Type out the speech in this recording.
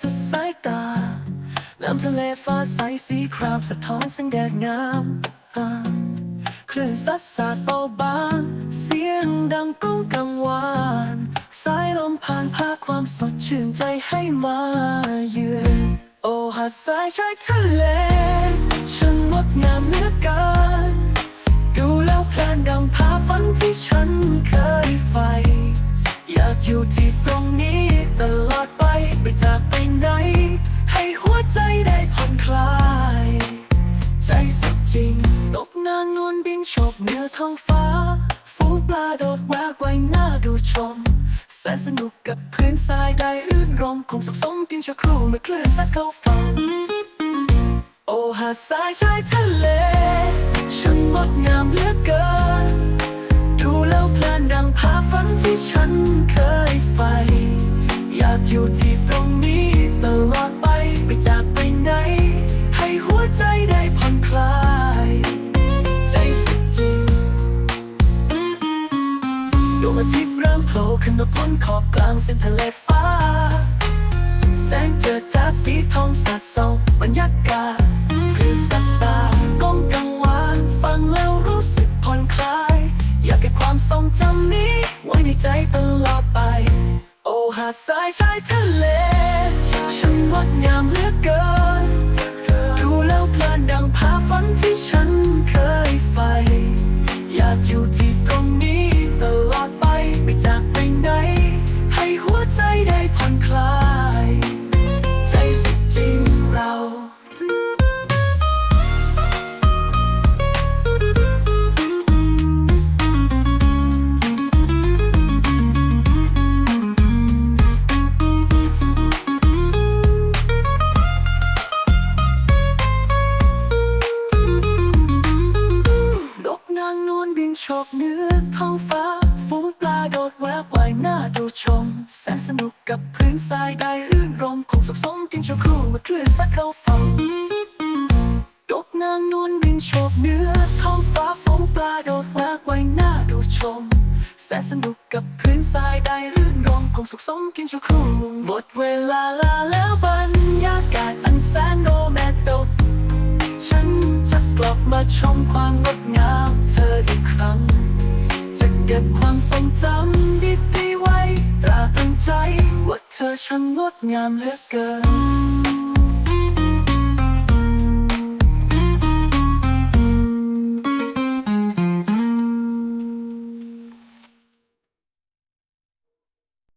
สุดสายตา น้ำทะเลฟ้าใสสีครามสะท้อนแสงแดดงามคลื่นซัดสาดเบาบาง เสียงดังก้องกังวาน สายลมผ่านพาความสดชื่นใจให้มาเยือนโอหาดทรายชายทะเลฉันงดงามเหลือเกินดูแล้วเพลินดัง จริง นกนางนวลบินโฉบเหนือท้องฟ้า ฝูงปลาโดดแววไว้หน้าดูชมแสนสนุกกับพื้นทรายได้รื่นรมคงสุขสมกินชั่วครู่เมื่อคลื่นซัดเข้าฝั่งโอ้หาดทรายชายทะเลฉันงดงามเหลือเกิน ดูแล้วเพลินดังภาพฝันที่ฉันเคยใฝ่อยากอยู่ที่ตรงนี้ตลอดไปไม่จากไปไหน ดวงอาทิตย์เริ่มโผล่ขึ้นมาพ้นขอบกลางเส้นทะเลฟ้า แสงเจิดจ้าสีทองสาดส่องบรรยากาศคลื่นซัดสาดก้องกังวานฟังแล้วรู้สึกผ่อนคลาย อยากเก็บความทรงจำนี้ ไว้ในใจตลอดไป โอ้หาดทรายชายทะเลฉันงดงามเหลือเกิน ดูแล้วเพลินดัง ฝูงปลาโดดแววว่ายหน้าดูชม แสนสนุกกับพื้นทรายได้รื่นรมคงสุขสมกินชั่วครู่มื่อคลื่นซัดเข้าฝั่งนกนางนวลบินโฉบเหนือท้องฟ้าฝูงปลาโดดแววว่ายหน้าดูชม แสนสนุกกับพื้นทรายได้รื่นรมคงสุขสมกินชั่วครู่หมดเวลาลาแล้วบรรยากาศอันแสนโรแมนติกฉันจะกลับมาชมความงด ก็บความทรงจำดีๆไว้ ตราตั้งใจว่าเธอช่างงดงามเหลือเกิน